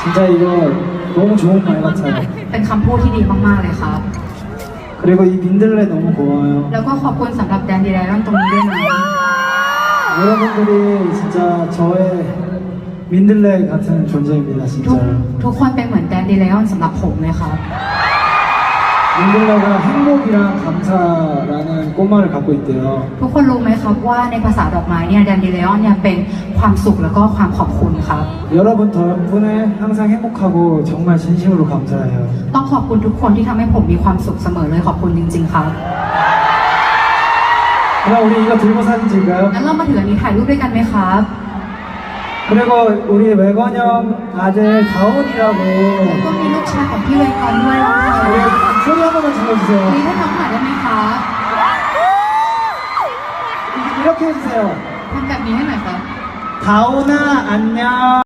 진짜 이거 너무 좋은 말 같아요. เป็นคำพูดที่ดีมากๆเลยครับ 그리고 이 민들레 너무 고마워요. แล้วก็ขอบคุณสำหรับแดนดีไลออนตรงนี้ด้วยนะ 여러분들이 진짜 저의 민들레 같은 존재입니다, ทุก 진짜로. ทุกคนเป็นเหมือนแดนดีไลออนสำหรับผมเลยครับ 민들레가 행복이랑 감사라는 꽃말을 갖고 있대요. ทุกคนรู้ไหมครับว่าในภาษาดอกไม้เนี่ยแดนดีไลออนเนี่ยเป็นความสุขแล้วก็ความขอบคุณครับ 여러분 덕분에 항상 행복하고 정말 진심으로 감사해요. ต้องขอบคุณทุกคนที่ทำให้ผมมีความสุขเสมอเลยขอบคุณจริง ๆ ครับ 그럼 우리 이거 들고 사진 찍을까요? งั้นเรามาถืออันนี้ถ่ายรูปด้วยกันไหมครับ 그리고 우리 외건형 아들 แล้ว 다운이라고 ก็มีลูกชายของพี่เวงกอนด้วยนะคะ 우리 소리 า 한 번만 มี 질러주세요. ให้น้องหน่อยได้ไหมคะ 이렇게 해주세요. ทำแบบนี้ให้หน่อยครับ 다운아 안녕.